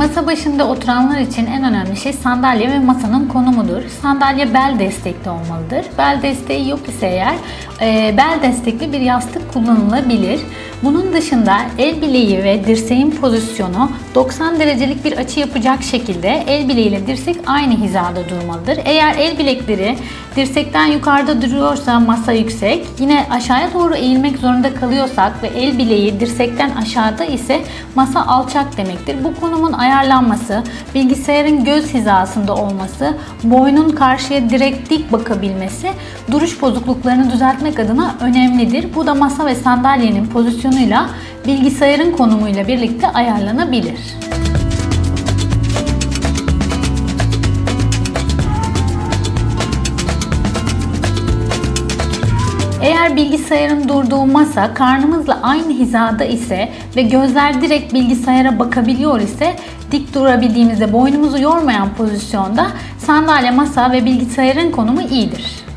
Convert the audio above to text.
Masa başında oturanlar için en önemli şey sandalye ve masanın konumudur. Sandalye bel destekli olmalıdır. Bel desteği yok ise eğer e, bel destekli bir yastık kullanılabilir. Bunun dışında el bileği ve dirseğin pozisyonu 90 derecelik bir açı yapacak şekilde el bileği ile dirsek aynı hizada durmalıdır. Eğer el bilekleri dirsekten yukarıda duruyorsa masa yüksek, yine aşağıya doğru eğilmek zorunda kalıyorsak ve el bileği dirsekten aşağıda ise masa alçak demektir. Bu konumun ayarlanması, bilgisayarın göz hizasında olması, boynun karşıya direkt dik bakabilmesi duruş bozukluklarını düzeltmek adına önemlidir. Bu da masa ve sandalyenin pozisyonuyla bilgisayarın konumuyla birlikte ayarlanabilir. Eğer bilgisayarın durduğu masa karnımızla aynı hizada ise ve gözler direkt bilgisayara bakabiliyor ise dik durabildiğimizde boynumuzu yormayan pozisyonda sandalye, masa ve bilgisayarın konumu iyidir.